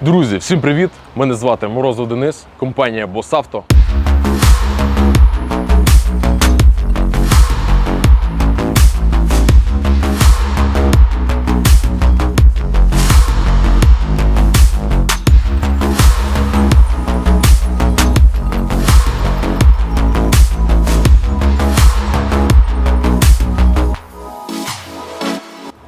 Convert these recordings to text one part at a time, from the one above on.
Друзі, всім привіт! Мене звати Морозов Денис, компанія Босавто.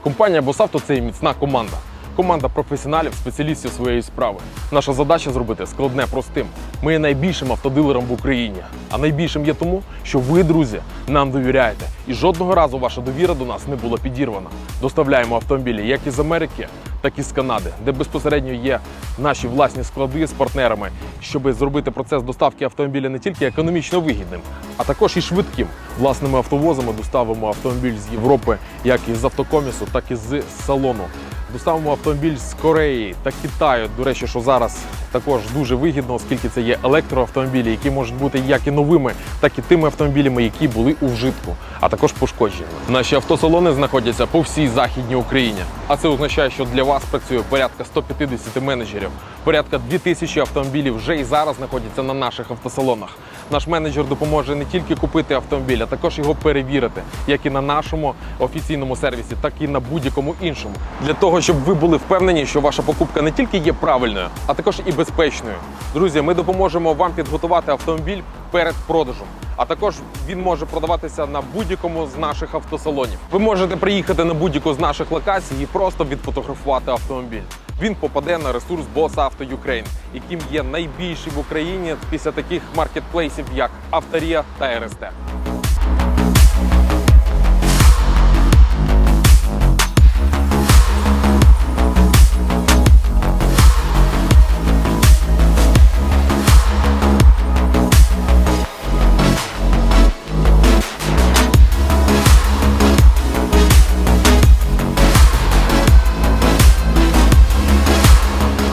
Компанія Босавто це міцна команда. Команда професіоналів, спеціалістів своєї справи. Наша задача зробити складне простим. Ми є найбільшим автодилером в Україні. А найбільшим є тому, що ви, друзі, нам довіряєте. І жодного разу ваша довіра до нас не була підірвана. Доставляємо автомобілі як із Америки, так і з Канади, де безпосередньо є наші власні склади з партнерами, щоб зробити процес доставки автомобіля не тільки економічно вигідним, а також і швидким. Власними автовозами доставимо автомобіль з Європи, як із автокомісу, так і з салону. Доставимо автомобіль з Кореї та Китаю. До речі, що зараз також дуже вигідно, оскільки це є електроавтомобілі, які можуть бути як і новими, так і тими автомобілями, які були у вжитку, а також пошкодженими. Наші автосалони знаходяться по всій західній Україні. А це означає, що для вас працює порядка 150 менеджерів. Порядка 2000 автомобілів вже і зараз знаходяться на наших автосалонах. Наш менеджер допоможе не тільки купити автомобіль, а також його перевірити, як і на нашому офіційному сервісі, так і на будь-якому іншому. Для того, щоб ви були впевнені, що ваша покупка не тільки є правильною, а також і безпечною. Друзі, ми допоможемо вам підготувати автомобіль перед продажем. А також він може продаватися на будь-якому з наших автосалонів. Ви можете приїхати на будь-яку з наших локацій і просто відфотографувати автомобіль. Він попаде на ресурс Boss Auto Ukraine, яким є найбільший в Україні після таких маркетплейсів, як Авторія та РСТ.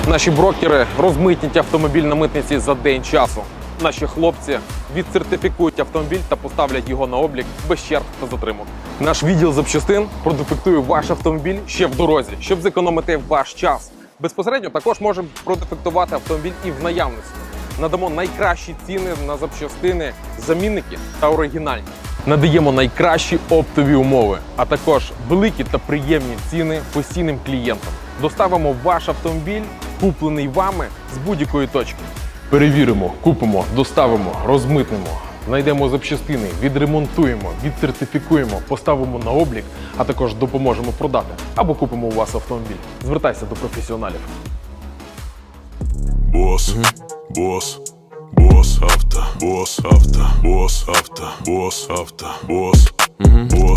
Наші брокери розмитнять автомобіль на митниці за день часу. Наші хлопці відсертифікують автомобіль та поставлять його на облік без черг та затримок. Наш відділ запчастин продефектує ваш автомобіль ще в дорозі, щоб зекономити ваш час. Безпосередньо також можемо продефектувати автомобіль і в наявності. Надамо найкращі ціни на запчастини, замінники та оригінальні. Надаємо найкращі оптові умови, а також великі та приємні ціни постійним клієнтам. Доставимо ваш автомобіль, куплений вами з будь-якої точки. Перевіримо, купимо, доставимо, розмитнемо, знайдемо запчастини, відремонтуємо, відсертифікуємо, поставимо на облік, а також допоможемо продати або купимо у вас автомобіль. Звертайся до професіоналів. Босс, босс, босс авто, босс авто, босс авто, босс авто, босс, босс